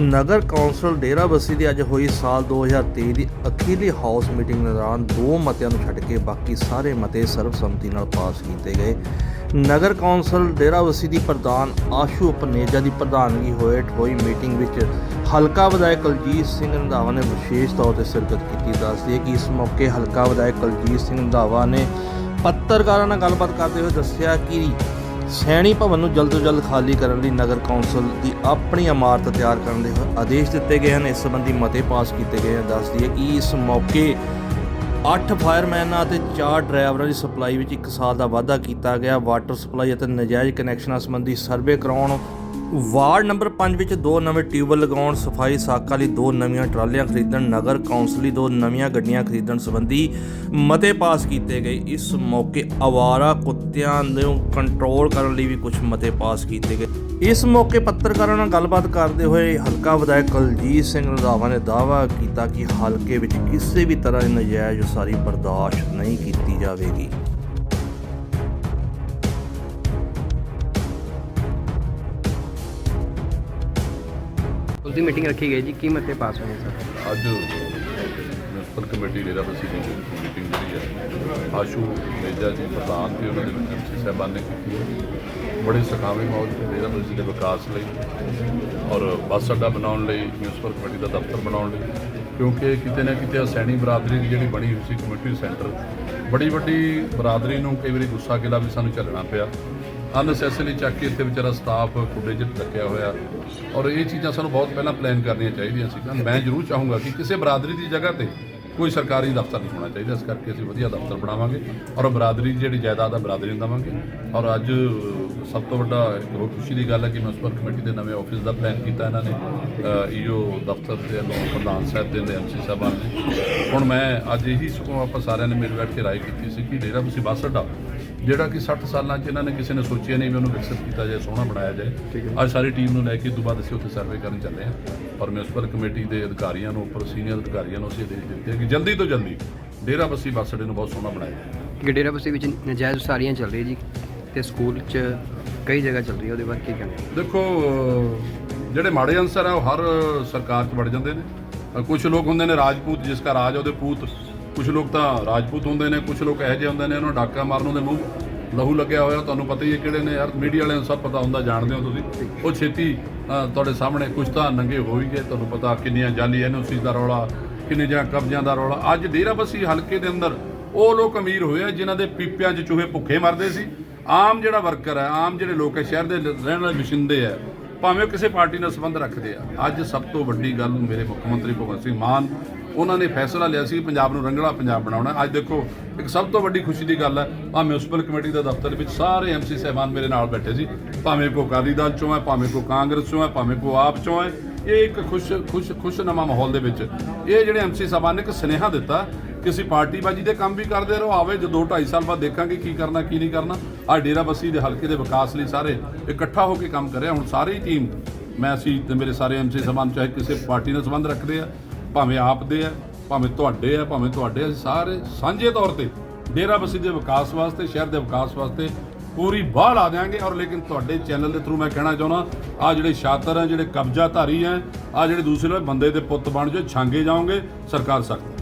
ਨਗਰ council Derabassi ਦੀ ਅੱਜ ਹੋਈ ਸਾਲ 2023 ਦੀ ਅਖੀਰਲੀ ਹਾਊਸ ਮੀਟਿੰਗ ਦੌਰਾਨ ਦੋ ਮਤਿਆਂ ਨੂੰ ਛੱਡ ਕੇ ਬਾਕੀ ਸਾਰੇ ਮਤੇ ਸਰਬਸੰਮਤੀ ਨਾਲ ਪਾਸ ਕੀਤੇ ਗਏ। ਨਗਰ ਕੌਂਸਲ ਡੇਰਾਬੱਸੀ ਦੀ ਪ੍ਰਧਾਨ ਆਸ਼ੂ ਉਪਨੇਜਾ ਦੀ ਪ੍ਰਧਾਨਗੀ ਹੋਏ ਹੋਈ ਮੀਟਿੰਗ ਵਿੱਚ ਹਲਕਾ ਵਿਧਾਇਕ ਕੁਲਜੀਤ ਸਿੰਘ ਰੰਧਾਵਾ ਨੇ ਵਿਸ਼ੇਸ਼ ਤੌਰ ਤੇ ਸ਼ਿਰਕਤ ਕੀਤੀ। ਦੱਸਦੀ ਹੈ ਕਿ ਇਸ ਮੌਕੇ ਹਲਕਾ ਵਿਧਾਇਕ ਕੁਲਜੀਤ ਸਿੰਘ ਰੰਧਾਵਾ ਨੇ ਪੱਤਰਕਾਰਾਂ ਨਾਲ ਗੱਲਬਾਤ ਕਰਦੇ ਹੋਏ ਦੱਸਿਆ ਕਿ ਸੈਣੀ ਭਵਨ ਨੂੰ ਜਲਦ ਤੋਂ ਜਲਦ ਖਾਲੀ ਕਰਨ ਲਈ ਨਗਰ ਕੌਂਸਲ ਦੀ ਆਪਣੀ ਇਮਾਰਤ ਤਿਆਰ ਕਰਨ ਦੇ ਆਦੇਸ਼ ਦਿੱਤੇ ਗਏ ਹਨ। ਇਸ ਸੰਬੰਧੀ ਮਤੇ ਪਾਸ ਕੀਤੇ ਗਏ ਹਨ। ਦੱਸਦੀ ਹੈ ਕਿ ਇਸ ਮੌਕੇ 8 ਫਾਇਰਮੈਨਾਂ ਅਤੇ 4 ਡਰਾਈਵਰਾਂ ਦੀ ਸਪਲਾਈ ਵਿੱਚ 1 ਸਾਲ ਦਾ ਵਾਧਾ ਕੀਤਾ ਗਿਆ। ਵਾਟਰ ਸਪਲਾਈ ਅਤੇ ਨਜਾਇਜ਼ ਕਨੈਕਸ਼ਨਾਂ ਸੰਬੰਧੀ ਸਰਵੇ ਕਰਾਉਣ ਵਾਰਡ ਨੰਬਰ 5 ਵਿੱਚ ਦੋ ਨਵੇਂ ਟਿਊਬਲ ਲਗਾਉਣ, ਸਫ਼ਾਈ ਸਾਕਾ ਲਈ ਦੋ ਨਵੀਆਂ ਟਰਾਲੀਆਂ ਖਰੀਦਣ, ਨਗਰ ਕੌਂਸਲ ਲਈ ਦੋ ਨਵੀਆਂ ਗੱਡੀਆਂ ਖਰੀਦਣ ਸੰਬੰਧੀ ਮਤੇ ਪਾਸ ਕੀਤੇ ਗਏ। ਇਸ ਮੌਕੇ ਆਵਾਰਾ ਕੁੱਤਿਆਂ ਨੂੰ ਕੰਟਰੋਲ ਕਰਨ ਲਈ ਵੀ ਕੁਝ ਮਤੇ ਪਾਸ ਕੀਤੇ ਗਏ। ਇਸ ਮੌਕੇ ਪੱਤਰਕਾਰਾਂ ਨਾਲ ਗੱਲਬਾਤ ਕਰਦੇ ਹੋਏ ਹਲਕਾ ਵਿਧਾਇਕ ਕੁਲਜੀਤ ਸਿੰਘ ਰੰਧਾਵਾ ਨੇ ਦਾਅਵਾ ਕੀਤਾ ਕਿ ਹਲਕੇ ਵਿੱਚ ਕਿਸੇ ਵੀ ਤਰ੍ਹਾਂ ਦੀ ਨਜਾਇਜ਼ ਉਸਾਰੀ ਬਰਦਾਸ਼ਤ ਨਹੀਂ ਕੀਤੀ ਜਾਵੇਗੀ। ਦੀ ਮੀਟਿੰਗ ਰੱਖੀ ਗਈ ਜੀ, ਕੀ ਮਤੇ ਪਾਸ ਹੋਏ ਸਰ ਅੱਜ ਮਿਊਨਿਸਪਲ ਕਮੇਟੀ ਡੇਰਾ ਬਸੀ ਦੀ ਮੀਟਿੰਗ ਜਿਹੜੀ ਹੈ, ਆਸ਼ੂ ਮੇਜਾ ਜੀ ਪ੍ਰਧਾਨ ਤੇ ਉਹਨਾਂ ਦੇ ਐਮਸੀ ਸਾਹਿਬਾਨ ਨੇ ਕੀਤੀ ਹੈ। ਬੜੇ ਸਖਾਵੇਂ ਮੌਜ ਡੇਰਾ ਬਸੀ ਦੇ ਵਿਕਾਸ ਲਈ ਔਰ ਬੱਸ ਅੱਡਾ ਬਣਾਉਣ ਲਈ, ਮਿਊਨਿਸਪਲ ਕਮੇਟੀ ਦਾ ਦਫ਼ਤਰ ਬਣਾਉਣ ਲਈ, ਕਿਉਂਕਿ ਕਿਤੇ ਨਾ ਕਿਤੇ ਆਹ ਸੈਣੀ ਬਰਾਦਰੀ ਦੀ ਜਿਹੜੀ ਬਣੀ ਹੋਈ ਸੀ ਕਮੇਟੀ ਸੈਂਟਰ, ਬੜੀ ਵੱਡੀ ਬਰਾਦਰੀ ਨੂੰ ਕਈ ਵਾਰੀ ਗੁੱਸਾ ਗਿਲਾ ਵੀ ਸਾਨੂੰ ਝੱਲਣਾ ਪਿਆ ਅਨਸੈਸਰੀ ਚੱਕ ਕੇ ਇੱਥੇ ਵਿਚਾਰਾ ਸਟਾਫ ਖੁੱਡੇ 'ਚ ਰੱਖਿਆ ਹੋਇਆ। ਔਰ ਇਹ ਚੀਜ਼ਾਂ ਸਾਨੂੰ ਬਹੁਤ ਪਹਿਲਾਂ ਪਲਾਨ ਕਰਨੀਆਂ ਚਾਹੀਦੀਆਂ ਸੀ ਮੈਂ ਜ਼ਰੂਰ ਚਾਹੂੰਗਾ ਕਿ ਕਿਸੇ ਬਰਾਦਰੀ ਦੀ ਜਗ੍ਹਾ ਤੇ ਕੋਈ ਸਰਕਾਰੀ ਦਫ਼ਤਰ ਨਹੀਂ ਹੋਣਾ ਚਾਹੀਦਾ। ਇਸ ਕਰਕੇ ਅਸੀਂ ਵਧੀਆ ਦਫ਼ਤਰ ਬਣਾਵਾਂਗੇ ਔਰ ਬਰਾਦਰੀ ਦੀ ਜਿਹੜੀ ਜਾਇਦਾਦ ਆ ਬਰਾਦਰੀ ਨੂੰ ਦੇਵਾਂਗੇ। ਔਰ ਅੱਜ ਸਭ ਤੋਂ ਵੱਡਾ ਬਹੁਤ ਖੁਸ਼ੀ ਦੀ ਗੱਲ ਹੈ ਕਿ ਮਿਊਨਿਸਪਲ ਕਮੇਟੀ ਦੇ ਨਵੇਂ ਆਫਿਸ ਦਾ ਪਲਾਨ ਕੀਤਾ। ਇਹਨਾਂ ਨੇ ਈਓ ਦਫ਼ਤਰ ਦੇ ਵੱਲੋਂ ਪ੍ਰਧਾਨ ਸਾਹਿਬ ਦੇ ਨੇ ਐਮਸੀ ਸਾਹਿਬਾਨ ਨੇ ਹੁਣ ਮੈਂ ਅੱਜ ਇਹੀ ਸਗੋਂ ਆਪਾਂ ਸਾਰਿਆਂ ਨੇ ਮਿਲ ਬੈਠ ਕੇ ਰਾਏ ਕੀਤੀ ਸੀ ਕਿ ਡੇਰਾ ਤੁਸੀਂ ਬੱਸ ਅੱਡਾ ਜਿਹੜਾ ਕਿ 60 ਸਾਲਾਂ 'ਚ ਇਹਨਾਂ ਨੇ ਕਿਸੇ ਨੇ ਸੋਚਿਆ ਨਹੀਂ ਵੀ ਉਹਨੂੰ ਵਿਕਸਿਤ ਕੀਤਾ ਜਾਏ ਸੋਹਣਾ ਬਣਾਇਆ ਜਾਏ। ਅੱਜ ਸਾਰੀ ਟੀਮ ਨੂੰ ਲੈ ਕੇ ਦੁਬਾਰਾ ਅਸੀਂ ਉੱਥੇ ਸਰਵੇ ਕਰਨ ਚੱਲੇ ਹਾਂ। ਔਰ ਮਿਊਨਿਸਪਲ ਕਮੇਟੀ ਦੇ ਅਧਿਕਾਰੀਆਂ ਨੂੰ ਉੱਪਰ ਸੀਨੀਅਰ ਅਧਿਕਾਰੀਆਂ ਨੂੰ ਅਸੀਂ ਆਦੇਸ਼ ਦਿੱਤੇ ਕਿ ਜਲਦੀ ਤੋਂ ਜਲਦੀ ਡੇਰਾ ਬੱਸੀ ਬੱਸ ਅੱਡੇ ਨੂੰ ਬਹੁਤ ਸੋਹਣਾ ਬਣਾਇਆ ਜਾਏ। ਕਿ ਡੇਰਾ ਬਸੀ ਵਿੱਚ ਨਜਾਇਜ਼ ਉਸਾਰੀਆਂ ਚੱਲ ਰਹੀ ਜੀ ਤੇ ਸਕੂਲ 'ਚ ਕਈ ਜਗ੍ਹਾ ਚੱਲ ਰਹੀ ਹੈ ਉਹਦੇ ਬਾਰੇ ਕੀ ਕਹਿਣਾ? ਦੇਖੋ ਜਿਹੜੇ ਮਾੜੇ ਅਨਸਰ ਆ ਉਹ ਹਰ ਸਰਕਾਰ 'ਚ ਵੜ ਜਾਂਦੇ ਨੇ। ਕੁਝ ਲੋਕ ਹੁੰਦੇ ਨੇ ਰਾਜਪੂਤ ਜਿਸ ਦਾ ਰਾਜ ਉਹਦੇ ਪੂਤ ਕੁਝ ਲੋਕ ਤਾਂ ਰਾਜਪੂਤ ਹੁੰਦੇ ਨੇ ਕੁਝ ਲੋਕ ਇਹੋ ਜਿਹੇ ਹੁੰਦੇ ਨੇ, ਉਹਨਾਂ ਨੂੰ ਡਾਕਾ ਮਾਰਨ ਦੇ ਮੂੰਹ ਲਹੂ ਲੱਗਿਆ ਹੋਇਆ, ਤੁਹਾਨੂੰ ਪਤਾ ਹੀ ਹੈ ਕਿਹੜੇ ਨੇ ਯਾਰ ਮੀਡੀਆ ਵਾਲਿਆਂ ਨੂੰ ਸਭ ਪਤਾ ਹੁੰਦਾ, ਜਾਣਦੇ ਹੋ ਤੁਸੀਂ। ਉਹ ਛੇਤੀ ਤੁਹਾਡੇ ਸਾਹਮਣੇ ਕੁਝ ਤਾਂ ਨੰਗੇ ਹੋ ਹੀ ਗਏ ਤੁਹਾਨੂੰ ਪਤਾ ਕਿੰਨੀਆਂ ਜਾਲੀ ਐਨਓਸੀ ਦਾ ਰੌਲਾ, ਕਿੰਨੇ ਜਾਂ ਕਬਜ਼ਿਆਂ ਦਾ ਰੌਲਾ। ਅੱਜ ਡੇਰਾਬੱਸੀ ਹਲਕੇ ਦੇ ਅੰਦਰ ਉਹ ਲੋਕ ਅਮੀਰ ਹੋਏ ਆ, ਜਿਨ੍ਹਾਂ ਦੇ ਪੀਪਿਆਂ 'ਚ ਚੂਹੇ ਭੁੱਖੇ ਮਰਦੇ ਸੀ। ਆਮ ਜਿਹੜਾ ਵਰਕਰ ਹੈ, ਆਮ ਜਿਹੜੇ ਲੋਕ ਹੈ, ਸ਼ਹਿਰ ਦੇ ਰਹਿਣ ਵਾਲੇ ਵਸਿੰਦੇ ਆ ਭਾਵੇਂ ਉਹ ਕਿਸੇ ਪਾਰਟੀ ਨਾਲ ਸੰਬੰਧ ਰੱਖਦੇ ਆ। ਅੱਜ ਸਭ ਤੋਂ ਵੱਡੀ ਗੱਲ ਮੇਰੇ ਮੁੱਖ ਮੰਤਰੀ ਭਗਵੰਤ ਸਿੰਘ ਮਾਨ ਉਹਨਾਂ ਨੇ ਫੈਸਲਾ ਲਿਆ ਸੀ ਪੰਜਾਬ ਨੂੰ ਰੰਗਲਾ ਪੰਜਾਬ ਬਣਾਉਣਾ। ਅੱਜ ਦੇਖੋ, ਇੱਕ ਸਭ ਤੋਂ ਵੱਡੀ ਖੁਸ਼ੀ ਦੀ ਗੱਲ ਹੈ ਆ ਮਿਊਨਿਸਪਲ ਕਮੇਟੀ ਦਾ ਦਫ਼ਤਰ ਵਿੱਚ ਸਾਰੇ ਐਮਸੀ ਸਹਿਬਾਨ ਮੇਰੇ ਨਾਲ ਬੈਠੇ ਸੀ, ਭਾਵੇਂ ਕੋ ਅਕਾਲੀ ਦਲ ਚੋਂ ਹੈ, ਭਾਵੇਂ ਕੋ ਕਾਂਗਰਸ ਚੋਂ ਹੈ, ਭਾਵੇਂ ਕੋ ਆਪ ਚੋਂ ਹੈ, ਇਹ ਇੱਕ ਖੁਸ਼ ਖੁਸ਼ ਖੁਸ਼ਨਮਾ ਮਾਹੌਲ ਦੇ ਵਿੱਚ। ਇਹ ਜਿਹੜੇ ਐਮਸੀ ਸਾਹਿਬਾਨ ਨੇ ਇੱਕ ਸੁਨੇਹਾ ਦਿੱਤਾ ਕਿ ਅਸੀਂ ਪਾਰਟੀਬਾਜੀ ਦੇ ਕੰਮ ਵੀ ਕਰਦੇ ਰਹੋ, ਆਵੇ ਜੋ 2 2.5 ਸਾਲ ਬਾਅਦ ਦੇਖਾਂਗੇ ਕੀ ਕਰਨਾ, ਕੀ ਨਹੀਂ ਕਰਨਾ। ਆ ਡੇਰਾ ਬੱਸੀ ਦੇ ਹਲਕੇ ਦੇ ਵਿਕਾਸ ਲਈ ਸਾਰੇ ਇਕੱਠਾ ਹੋ ਕੇ ਕੰਮ ਕਰ ਰਹੇ ਹੁਣ ਸਾਰੀ ਟੀਮ ਮੈਂ ਅਸੀਂ ਤੇ ਮੇਰੇ ਸਾਰੇ ਐਮਸੀ ਸਾਹਿਬਾਨ, ਚਾਹੇ ਕਿਸੇ ਪਾਰਟੀ ਨਾਲ ਸੰਬੰਧ ਰੱਖਦੇ ਆ ਭਾਵੇਂ ਆਪ ਦੇ ਆ, ਭਾਵੇਂ ਤੁਹਾਡੇ ਆ, ਭਾਵੇਂ ਤੁਹਾਡੇ ਅਸੀਂ ਸਾਰੇ ਸਾਂਝੇ ਤੌਰ ਤੇ ਡੇਰਾ ਬੱਸੀ ਦੇ ਵਿਕਾਸ ਵਾਸਤੇ, ਸ਼ਹਿਰ ਦੇ ਵਿਕਾਸ ਵਾਸਤੇ ਪੂਰੀ ਬਾਹ ਲਾ ਦਿਆਂਗੇ। ਔਰ ਲੇਕਿਨ ਤੁਹਾਡੇ ਚੈਨਲ ਦੇ ਥਰੂ ਮੈਂ ਕਹਿਣਾ ਚਾਹੁੰਦਾ ਆ ਜਿਹੜੇ ਸ਼ਾਤਰ ਆ, ਜਿਹੜੇ ਕਬਜ਼ਾਧਾਰੀ ਆ ਆ ਜਿਹੜੇ ਦੂਸਰੇ ਬੰਦੇ ਦੇ ਪੁੱਤ ਬਣ ਜੋ ਛਾਂਗੇ ਜਾਓਗੇ, ਸਰਕਾਰ ਸਖਤ।